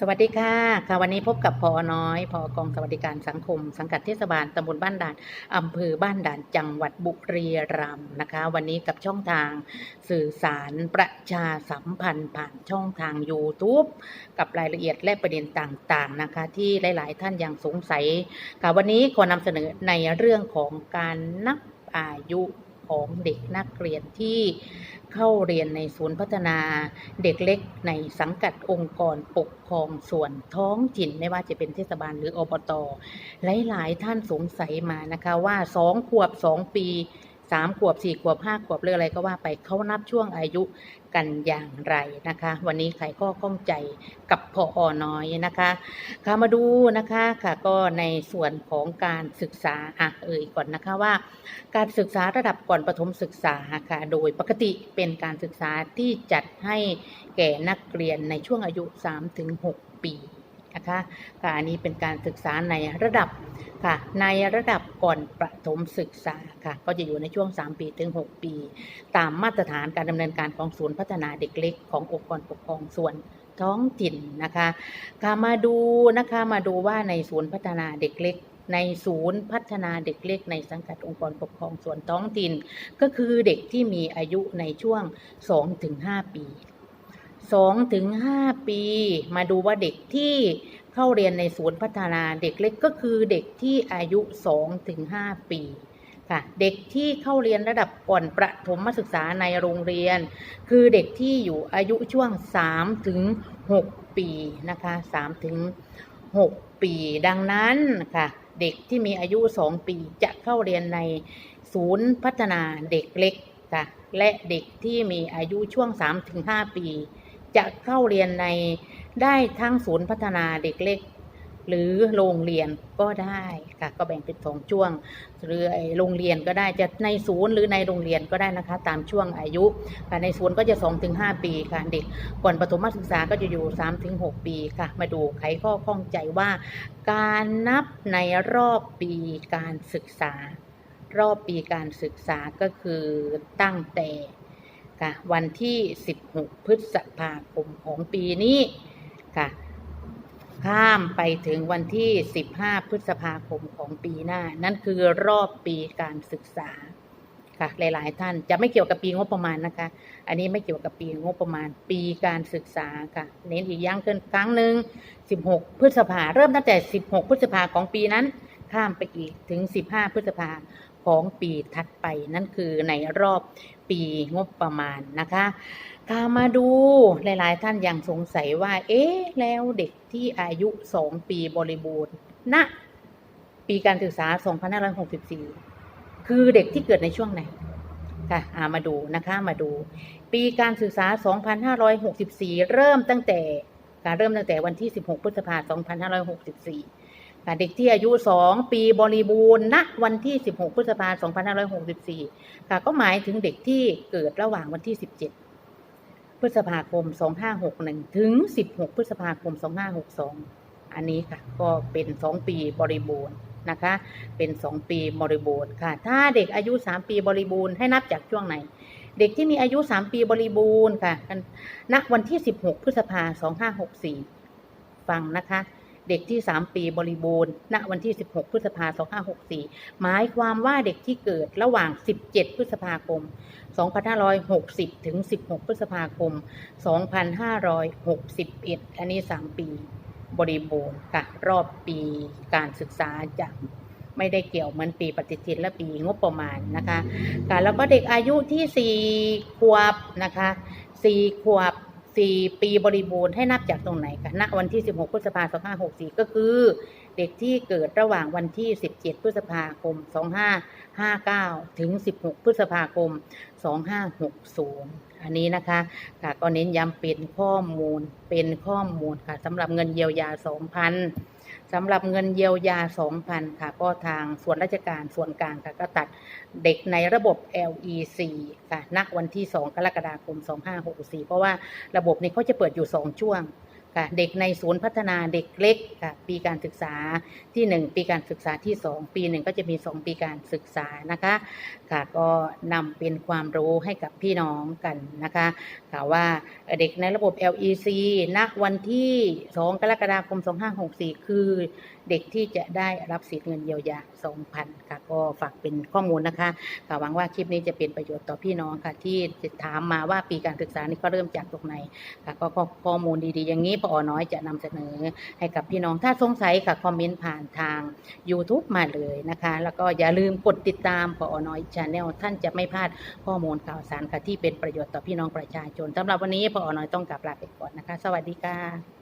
สวัสดีค่ะค่ะ วันนี้พบกับพอน้อยพอกองสวัสดิการสังคม สังกัดเทศบาลตำบลบ้านด่านอำเภอบ้านด่านจังหวัดบุรีรัมย์นะคะ วันนี้กับช่องทางสื่อสารประชาสัมพันธ์ผ่านช่องทาง YouTube กับรายละเอียดและประเด็นต่างๆนะคะ ที่หลาย ๆ ท่านยังสงสัยค่ะวันนี้ขอนำเสนอในเรื่องของการนับอายุ ของเด็กนักเรียนที่เข้าเรียนในศูนย์พัฒนาเด็กเล็กในสังกัดองค์กรปกครองส่วนท้องถิ่นไม่ว่าจะเป็นเทศบาลหรืออบต หลาย ๆ ท่านสงสัยมานะคะว่าสองขวบสองปี สามขวบสี่ขวบห้าขวบหรืออะไรก็ว่าไปเขานับช่วงอายุกันอย่างไรนะคะ วันนี้ใครก็ข้องใจกับพออน้อยนะคะค่ะมาดูนะคะค่ะก็ในส่วนของการศึกษาอะเอ่ยก่อนนะคะว่า การศึกษาระดับก่อนประถมศึกษาค่ะโดยปกติเป็นการศึกษาที่จัดให้แก่นักเรียนในช่วงอายุ 3-6 ปีนะคะค่ะอันนี้เป็นการศึกษาในระดับ ค่ะ ในระดับก่อนประถมศึกษาค่ะ ก็จะอยู่ในช่วง 3 ปีถึง 6 ปี ตามมาตรฐานการดำเนินการของศูนย์พัฒนาเด็กเล็กขององค์กรปกครองส่วนท้องถิ่นนะคะค่ะมาดูนะคะมาดูว่าในศูนย์พัฒนาเด็กเล็ก ในศูนย์พัฒนาเด็กเล็ก ในสังกัดองค์กรปกครองส่วนท้องถิ่น ก็คือเด็กที่มีอายุในช่วง 2-5 ปี2-5 ปี มาดูว่าเด็กที่ เข้าเรียนในศูนย์พัฒนาเด็กเล็กก็คือเด็กที่อายุ 2-5 ปีค่ะเด็กที่เข้าเรียนระดับก่อนประถมศึกษาในโรงเรียน คือเด็กที่อยู่อายุช่วง3-6ปีนะคะ3-6ปี ดังนั้นค่ะเด็กที่มีอายุ 2 ปีจะเข้าเรียนในศูนย์พัฒนาเด็กเล็กค่ะและเด็กที่มีอายุช่วง3-5ปี จะเข้าเรียนในได้ทั้งศูนย์พัฒนาเด็กเล็ก หรือโรงเรียนก็ได้ค่ะก็แบ่งเป็นสองช่วง หรือไอ้โรงเรียนก็ได้จะในศูนย์หรือในโรงเรียนก็ได้นะคะ ตามช่วงอายุค่ะในศูนย์ก็จะ 2-5 ปีค่ะเด็กก่อนประถมศึกษาก็จะอยู่ 3-6 ปีค่ะ มาดูไขข้อข้องใจว่า การนับในรอบปีการศึกษา รอบปีการศึกษาก็คือตั้งแต่ ค่ะวันที่ 16 พฤษภาคมของปีนี้ค่ะข้ามไปถึงวันที่ 15 พฤษภาคมของปีหน้า นั่นคือรอบปีการศึกษาค่ะหลาย ๆ ท่านจะไม่เกี่ยวกับปีงบประมาณนะคะ อันนี้ไม่เกี่ยวกับปีงบประมาณ ปีการศึกษาค่ะ เน้นอีกยังเกินครั้งหนึ่ง 16 พฤษภาเริ่มตั้งแต่ 16 พฤษภาของปีนั้น ข้ามไปอีกถึง 15 พฤษภา ของปีถัดไปนั่นคือในรอบปีงบประมาณนะคะถ้ามาดูหลาย ๆ ท่านยังสงสัยว่า เอ๊ะ แล้วเด็กที่อายุ 2 ปีบริบูรณ์ณปีการศึกษา 2564 คือเด็กที่เกิดในช่วงไหนค่ะามาดูนะคะ มาดู ปีการศึกษา 2564 เริ่มตั้งแต่ การเริ่มตั้งแต่วันที่ 16 พฤษภาคม 2564ค่ เด็กที่อายุ 2 ปีบริบูรณ์ณวันที่ 16 พฤษภาคม 2564 ค่ะก็หมายถึงเด็กที่เกิดระหว่างวันที่ 17 พฤษภาคม 2561 ถึง 16 พฤษภาคม 2562 อันนี้ค่ะก็เป็น 2 ปีบริบูรณ์นะคะ เป็น 2 ปีบริบูรณ์ค่ะ ถ้าเด็กอายุ 3 ปีบริบูรณ์ให้นับจากช่วงไหน เด็กที่มีอายุ 3 ปีบริบูรณ์ค่ะณวันที่ 16 พฤษภาคม 2564 ฟังนะคะ เด็กที่ 3 ปีบริบูรณ์ ณ วันที่ 16 พฤษภาคม 2564 หมายความว่าเด็กที่เกิดระหว่าง 17 พฤษภาคม 2560 ถึง 16 พฤษภาคม 2561 อันนี้ 3 ปีบริบูรณ์ค่ะ รอบปีการศึกษาจะไม่ได้เกี่ยวเหมือนปีปฏิทินและปีงบประมาณนะคะค่ะแล้วก็เด็กอายุที่ 4 ขวบนะคะ 4 ขวบ 4ปีบริบูรณ์ให้นับจากตรงไหนคะณวันที่ 16 พฤษภาคม 2564 ก็คือเด็กที่เกิดระหว่างวันที่ 17 พฤษภาคม 2559 ถึง 16 พฤษภาคม 2560 อันนี้นะคะค่ะก็เน้นย้ำเป็นข้อมูลเป็นข้อมูลค่ะสำหรับเงินเยียวยา 2,000 สำหรับเงินเยียวยา 2,000 ค่ะ ก็ทางส่วนราชการส่วนกลางค่ะ ก็ตัดเด็กในระบบ LEC ค่ะนักวันที่ 2 กรกฎาคม 2564 เพราะว่าระบบนี้เขาจะเปิดอยู่ 2 ช่วง ค่ะเด็กในศูนย์พัฒนาเด็กเล็กค่ะปีการศึกษาที่ 1 ปีการศึกษาที่ 2 ปีหนึ่งก็จะมี 2 ปีการศึกษานะคะค่ะก็นำเป็นความรู้ให้กับพี่น้องกันนะคะค่ะว่าเด็กในระบบ LEC ณวันที่ 2 กรกฎาคม 2564 คือเด็กที่จะได้รับสิทธิ์เงินเยียวยา 2,000 ค่ะก็ฝากเป็นข้อมูลนะคะค่ะหวังว่าคลิปนี้จะเป็นประโยชน์ต่อพี่น้องค่ะที่จะถามมาว่าปีการศึกษานี้ก็เริ่มจากตรงไหนค่ะก็ก็ข้อมูลดีๆ อย่างนี้พอน้อยจะนำเสนอให้กับพี่น้องถ้าสงสัยค่ะคอมเมนต์ผ่านทาง YouTube มาเลยนะคะ แล้วก็อย่าลืมกดติดตามพอน้อยชาแนลท่านจะไม่พลาดข้อมูลข่าวสารค่ะที่เป็นประโยชน์ต่อพี่น้องประชาชนสำหรับวันนี้พอน้อยต้องกลับลาไปก่อนนะคะ สวัสดีค่ะ